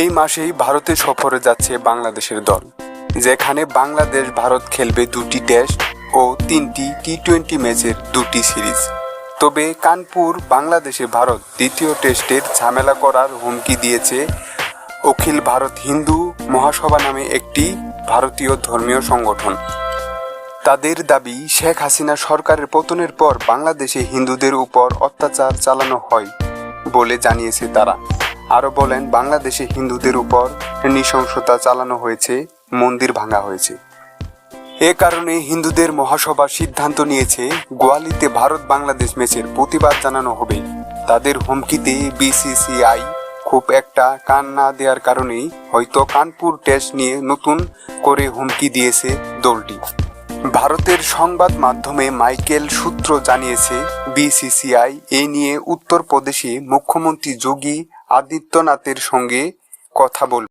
এই মাসেই ভারতে সফরে যাচ্ছে বাংলাদেশের দল, যেখানে বাংলাদেশ ভারত খেলবে দুটি টেস্ট ও তিনটি টি টোয়েন্টি ম্যাচের দুটি সিরিজ তবে কানপুর, বাংলাদেশে ভারত দ্বিতীয় টেস্টের ঝামেলা করার হুমকি দিয়েছে অখিল ভারত হিন্দু মহাসভা নামে একটি ভারতীয় ধর্মীয় সংগঠন। তাদের দাবি, শেখ হাসিনা সরকারের পতনের পর বাংলাদেশে হিন্দুদের উপর অত্যাচার চালানো হয় বলে জানিয়েছে তারা। আরও বলেন, বাংলাদেশে হিন্দুদের উপর নৃশংসতা চালানো হয়েছে, মন্দির ভাঙা হয়েছে। এ কারণে হিন্দুদের মহাসভা সিদ্ধান্ত নিয়েছে, গোয়ালিতে ভারত বাংলাদেশ ম্যাচের প্রতিবাদ জানানো হবে। তাদের হুমকিতে বিসিসিআই খুব একটা কান না দেওয়ার কারণেই হয়তো কানপুর টেস্ট নিয়ে নতুন করে হুমকি দিয়েছে দলটি। ভারতের সংবাদ মাধ্যমে মাইকেল সূত্র জানিয়েছে, বিসিসিআই এ নিয়ে উত্তরপ্রদেশে মুখ্যমন্ত্রী যোগী আদিত্যনাথের সঙ্গে কথা বলবে